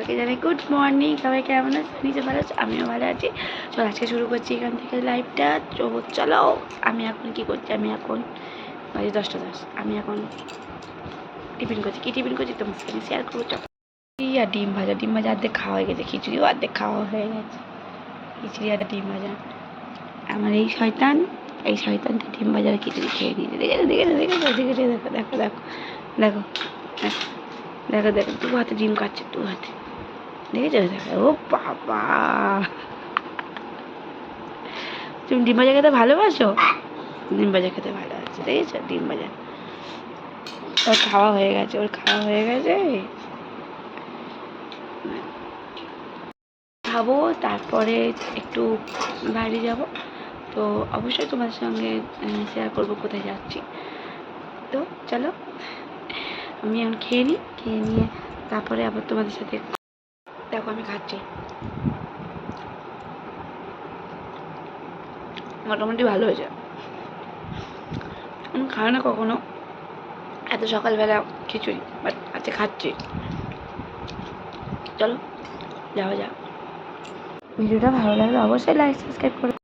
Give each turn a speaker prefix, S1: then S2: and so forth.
S1: ওকে জানাই good morning সবাই কেমন আছে? নিজে ভালো আছে? আমিও ভালো আছি। চলো আজকে শুরু করছি এখান থেকে লাইভটা তো চলো, আমি এখন কি করছি? আমি এখন বাজে দশটা দশ। আমি এখন টিফিন করছি। কি টিফিন করছি? তোমার সাথে শেয়ার করব। চলো। আর ডিম ভাজা। ডিম ভাজা অর্ধেক খাওয়া হয়ে গেছে। খিচুড়িও অর্ধেক খাওয়া হয়ে গেছে। খিচুড়ি আর ডিম ভাজা। আমার এই শয়তান, এই শয়তানটা ডিম ভাজার খিচুড়ি খেয়ে নিয়েছে। দেখে দেখেছ দেখেছ দেখেছ দেখো দেখো দেখো। দেখো দেখো দেখো দেখো। দু হাতে ডিম কাটছে, দু হাতে। দেখেছ ও বাবা। তুমি ডিম ভাজা খেতে ভালোবাসো? ডিম ভাজা খেতে ভালো আছে? দেখেছ ডিম ভাজা। ওর খাওয়া হয়ে গেছে, ওর খাওয়া হয়ে গেছে। খাব, তারপরে একটু বাইরে যাব। তো অবশ্যই তোমার সঙ্গে শেয়ার করব কোথায় যাচ্ছি। তো চলো, আমি এখন খেয়ে নিই, খেয়ে নিয়ে তারপরে আবার তোমাদের সাথে দেখো আমি খাচ্ছি। মোটামুটি ভালো হয়েছে। আমি খাই না কখনো। এত সকালবেলা খিচুড়ি বাট আজকে খাচ্ছি। চলো, যাওয়া যাক। ভিডিওটা ভালো লাগলে অবশ্যই লাইক সাবস্ক্রাইব করো